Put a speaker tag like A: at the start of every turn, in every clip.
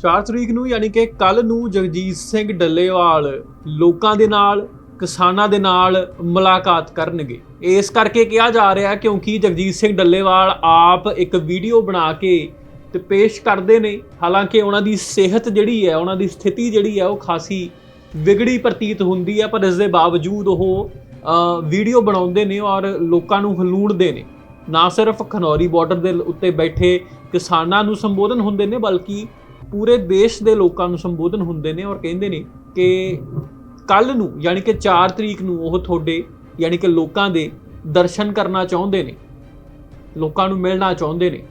A: 4 ਤਰੀਕ ਨੂੰ ਯਾਨੀ ਕਿ ਕੱਲ ਨੂੰ ਜਗਜੀਤ ਸਿੰਘ ਡੱਲੇਵਾਲ ਲੋਕਾਂ ਦੇ ਨਾਲ, ਕਿਸਾਨਾਂ ਦੇ ਨਾਲ ਮੁਲਾਕਾਤ ਕਰਨਗੇ। ਇਸ ਕਰਕੇ ਕਿਹਾ ਜਾ ਰਿਹਾ ਕਿਉਂਕਿ ਜਗਜੀਤ ਸਿੰਘ ਡੱਲੇਵਾਲ ਆਪ ਇੱਕ ਵੀਡੀਓ ਬਣਾ ਕੇ ਤੇ ਪੇਸ਼ ਕਰਦੇ ਨੇ। ਹਾਲਾਂਕਿ ਉਹਨਾਂ ਦੀ ਸਿਹਤ ਜਿਹੜੀ ਹੈ, ਉਹਨਾਂ ਦੀ ਸਥਿਤੀ ਜਿਹੜੀ ਹੈ, ਉਹ ਖਾਸੀ ਵਿਗੜੀ ਪ੍ਰਤੀਤ ਹੁੰਦੀ ਹੈ, ਪਰ ਇਸ ਦੇ ਬਾਵਜੂਦ ਉਹ ਵੀਡੀਓ ਬਣਾਉਂਦੇ ਨੇ ਔਰ ਲੋਕਾਂ ਨੂੰ ਹਲੂਣਦੇ ਨੇ। ਨਾ ਸਿਰਫ ਖਨੌਰੀ ਬਾਰਡਰ ਦੇ ਉੱਤੇ ਬੈਠੇ ਕਿਸਾਨਾਂ ਨੂੰ ਸੰਬੋਧਨ ਹੁੰਦੇ ਨੇ, ਬਲਕਿ ਪੂਰੇ ਦੇਸ਼ ਦੇ ਲੋਕਾਂ ਨੂੰ ਸੰਬੋਧਨ ਹੁੰਦੇ ਨੇ ਔਰ ਕਹਿੰਦੇ ਨੇ ਕਿ ਕੱਲ ਨੂੰ ਯਾਨੀ ਕਿ 4 ਤਰੀਕ ਨੂੰ ਉਹ ਤੁਹਾਡੇ ਯਾਨੀ ਕਿ ਲੋਕਾਂ ਦੇ ਦਰਸ਼ਨ ਕਰਨਾ ਚਾਹੁੰਦੇ ਨੇ, ਲੋਕਾਂ ਨੂੰ ਮਿਲਣਾ ਚਾਹੁੰਦੇ ਨੇ।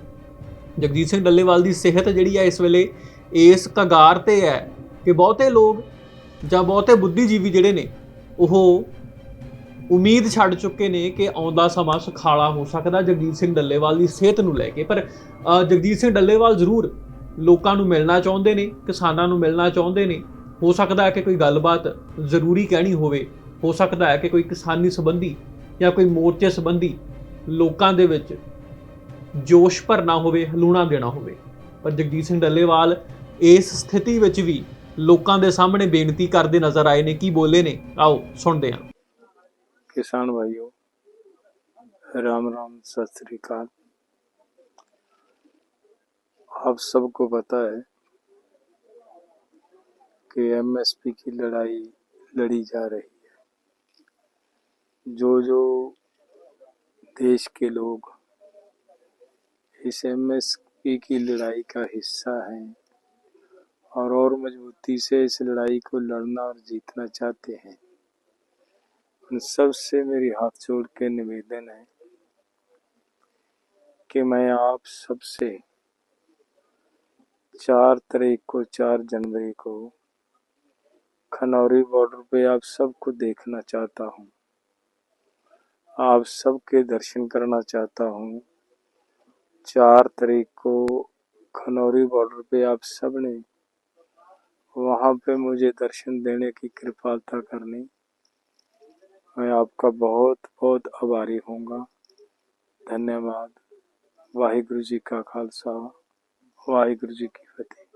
A: ਜਗਜੀਤ ਸਿੰਘ ਡੱਲੇਵਾਲ ਦੀ ਸਿਹਤ ਜਿਹੜੀ ਹੈ ਇਸ ਵੇਲੇ ਇਸ ਕਗਾਰ ਤੇ ਹੈ ਕਿ ਬਹੁਤੇ ਲੋਕ ਜਾਂ ਬਹੁਤੇ ਬੁੱਧੀਜੀਵੀ ਜਿਹੜੇ ਨੇ, ਉਹ ਉਮੀਦ ਛੱਡ ਚੁੱਕੇ ਨੇ ਕਿ ਆਉਂਦਾ ਸਮਾਂ ਸੁਖਾਲਾ ਹੋ ਸਕਦਾ ਜਗਜੀਤ ਸਿੰਘ ਡੱਲੇਵਾਲ ਦੀ ਸਿਹਤ ਨੂੰ ਲੈ ਕੇ। ਪਰ ਜਗਜੀਤ ਸਿੰਘ ਡੱਲੇਵਾਲ ਜ਼ਰੂਰ ਲੋਕਾਂ ਨੂੰ ਮਿਲਣਾ ਚਾਹੁੰਦੇ ਨੇ, ਕਿਸਾਨਾਂ ਨੂੰ ਮਿਲਣਾ ਚਾਹੁੰਦੇ ਨੇ, ਹੋ ਸਕਦਾ ਹੈ ਕਿ ਕੋਈ ਗੱਲਬਾਤ ਜ਼ਰੂਰੀ ਕਹਿਣੀ ਹੋਵੇ, ਹੋ ਸਕਦਾ ਹੈ ਕਿ ਕੋਈ ਕਿਸਾਨੀ ਸੰਬੰਧੀ ਜਾਂ ਕੋਈ ਮੋਰਚੇ ਸੰਬੰਧੀ ਲੋਕਾਂ ਦੇ ਵਿੱਚ ਜੋਸ਼ ਭਰਨਾ ਹੋਵੇ, ਹਲੂਣਾ ਦੇਣਾ ਹੋਵੇ। ਪਰ ਜਗਜੀਤ ਸਿੰਘ ਡੱਲੇਵਾਲ ਇਸ ਸਥਿਤੀ ਵਿੱਚ ਵੀ ਲੋਕਾਂ ਦੇ ਸਾਹਮਣੇ ਬੇਨਤੀ ਕਰਦੇ ਨਜ਼ਰ ਆਏ ਨੇ, ਕੀ ਬੋਲੇ ਨੇ? ਆਓ, ਸੁਣਦੇ ਹਾਂ।
B: ਕਿਸਾਨ ਭਾਈਓ, ਰਾਮ ਰਾਮ, ਸਤਿ ਸ੍ਰੀ ਅਕਾਲ। आप सबको पता है कि एमएसपी की लड़ाई लड़ी जा रही है। जो जो देश के लोग इस एमएसपी की लड़ाई का हिस्सा हैं और और मजबूती से इस लड़ाई को लड़ना और जीतना चाहते हैं, उन सबसे मेरी हाथ जोड़ के निवेदन है कि मैं आप सबसे चार तारीख को, चार जनवरी को खनौरी बॉर्डर पे आप सबको देखना चाहता हूँ। आप सबके दर्शन करना चाहता हूँ। चार तारीख को खनौरी बॉर्डर पे आप सबने वहाँ पे मुझे दर्शन देने की कृपालता करनी। मैं आपका बहुत बहुत आभारी होऊँगा। धन्यवाद। वाहिगुरु जी का खालसा। ਵਾਹਿਗੁਰੂ ਜੀ ਕੀ ਫਤਿਹ।